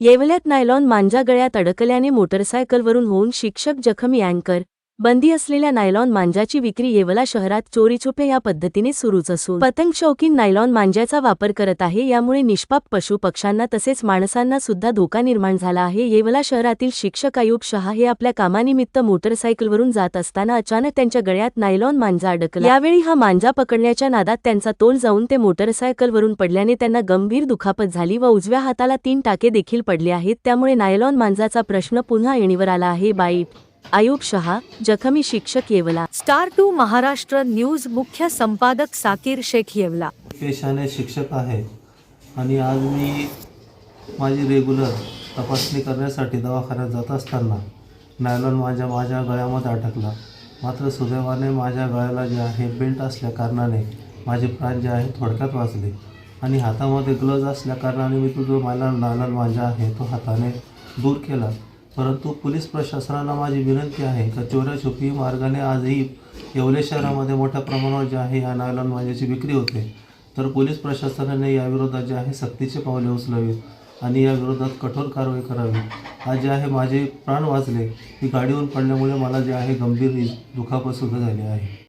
येवल्यात nylon मांजा गळ्यात अडकल्याने मोटरसायकलवरून होऊन शिक्षक जखमी अँकर बंदी असलेल्या नायलॉन मांजाची विक्री येवला शहरात चोरीछुपे या पद्धतीने सुरूच असून पतंग शौकीन नायलॉन मांज्याचा वापर करत आहे यामुळे निष्पाप पशु पक्ष्यांना तसेच माणसांना सुद्धा धोका निर्माण झाला आहे. येवला शहरातील शिक्षक आयुब शहा हे आपल्या कामानिमित्त मोटरसायकलवरून जात असताना अचानक त्यांच्या गळ्यात नायलॉन मांजा अडकला. यावेळी हा मांजा पकडण्याच्या नादात त्यांचा तोल जाऊन ते मोटरसायकलवरून पडल्याने त्यांना गंभीर दुखापत झाली व उजव्या हाताला तीन टाके देखील पडले आहेत. त्यामुळे नायलॉन मांजाचा प्रश्न पुन्हा येणीवर आला आहे. बाईट आयुब शहा जखमी शिक्षक Yeola. Star two Maharashtra news मुख्य संपादक साकीर शेख येवला. पेशाने शिक्षक आहे आणि आज मी माझी रेग्युलर तपासणी करण्यासाठी दवाखान्यात जात असताना नायलॉन माझ्या माझ्या गळ्यामध्ये अटकला मात्र सुदैवाने माझ्या गळ्याला जे आहे बेल्ट असल्या कारणाने माझे प्राण जे आहे थोडक्यात वाचले. आणि हातामध्ये ग्लव्ज असल्या कारणाने मी तो जो मला नायलॉन माझा आहे तो हाताने दूर केला. परंतु पोलीस प्रशासनाला माझी विनंती आहे का चोऱ्याछुपी मार्गाने आजही येवले शहरामध्ये मोठ्या प्रमाणावर जे आहे या नायलॉन माझ्याची विक्री होते. तर पोलीस प्रशासनाने याविरोधात जे आहे सक्तीचे पावले उचलावीत आणि या विरोधात कठोर कारवाई करावी. आज जे आहे माझे प्राण वाचले. ती गाडीवरून पडल्यामुळे मला जे आहे गंभीर दुखापत सुद्धा झाली आहे.